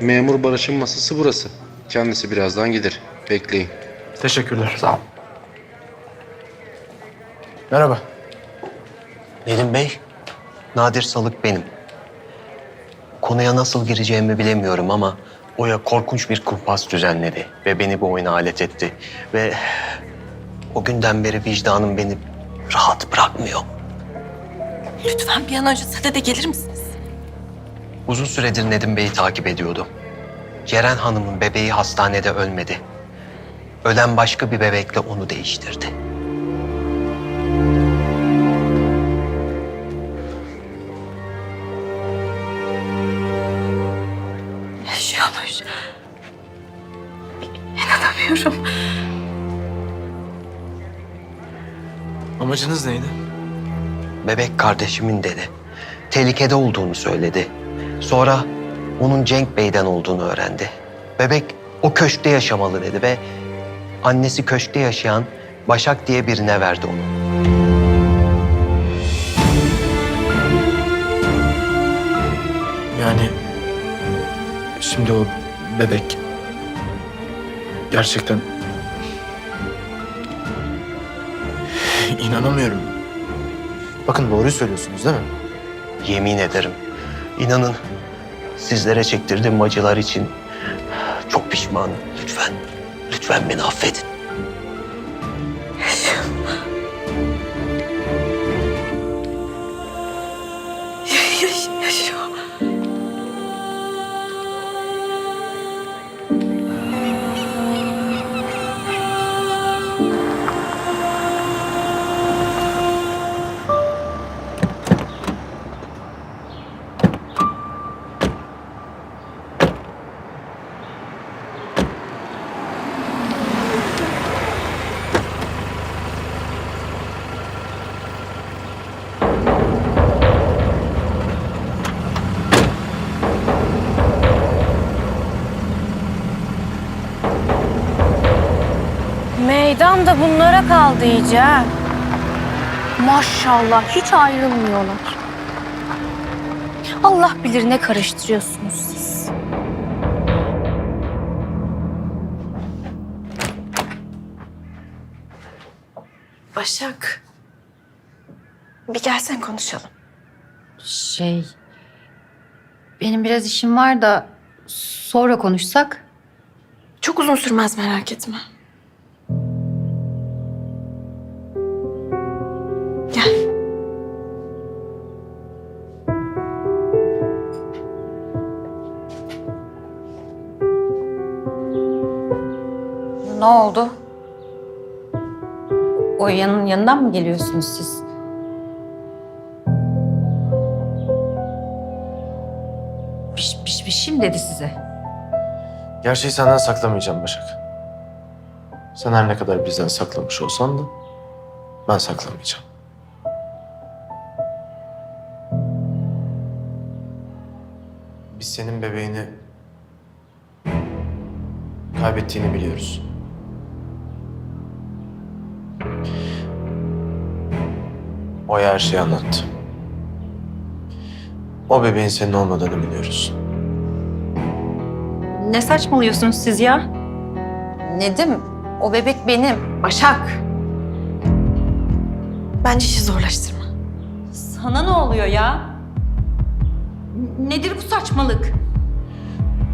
Memur Barış'ın masası burası. Kendisi birazdan gelir. Bekleyin. Teşekkürler. Sağ ol. Merhaba. Nedim Bey, Nadir Salık benim. Konuya nasıl gireceğimi bilemiyorum ama Oya korkunç bir kumpas düzenledi ve beni bu oyuna alet etti. Ve o günden beri vicdanım beni rahat bırakmıyor. Lütfen bir an önce sadede gelir misiniz? Uzun süredir Nedim Bey'i takip ediyordum. Ceren Hanım'ın bebeği hastanede ölmedi. Ölen başka bir bebekle onu değiştirdi. Yaşıyormuş. İnanamıyorum. Amacınız neydi? Bebek kardeşimin dedi. Tehlikede olduğunu söyledi. Sonra onun Cenk Bey'den olduğunu öğrendi. Bebek o köşkte yaşamalı dedi ve annesi köşkte yaşayan Başak diye birine verdi onu. Yani şimdi o bebek gerçekten inanamıyorum. Bakın doğruyu söylüyorsunuz değil mi? Yemin ederim. İnanın sizlere çektirdiğim acılar için çok pişmanım. Lütfen, lütfen beni affedin. Yaş- yaşıyor. Meydan da bunlara kaldı iyice. ha. Maşallah hiç ayrılmıyorlar. Allah bilir ne karıştırıyorsunuz siz. Başak. Bir gelsen konuşalım. Şey... Benim biraz işim var da sonra konuşsak. Çok uzun sürmez merak etme. Ne oldu? O yanın yanından mı geliyorsunuz siz? Bir, bir, bir şey mi dedi size? Gerçeği senden saklamayacağım Başak. Sen her ne kadar bizden saklamış olsan da ben saklamayacağım. Biz senin bebeğini kaybettiğini biliyoruz. O her şeyi anlattı. O bebeğin senin olmadığını biliyoruz. Ne saçmalıyorsunuz siz ya? Nedim, o bebek benim. Başak. Bence işi zorlaştırma. Sana ne oluyor ya? Nedir bu saçmalık?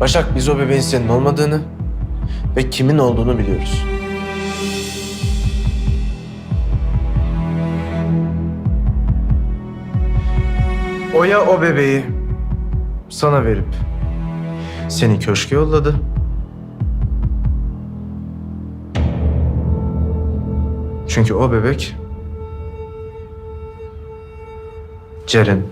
Başak biz o bebeğin senin olmadığını ve kimin olduğunu biliyoruz. Oya o bebeği sana verip seni köşke yolladı. Çünkü o bebek Ceren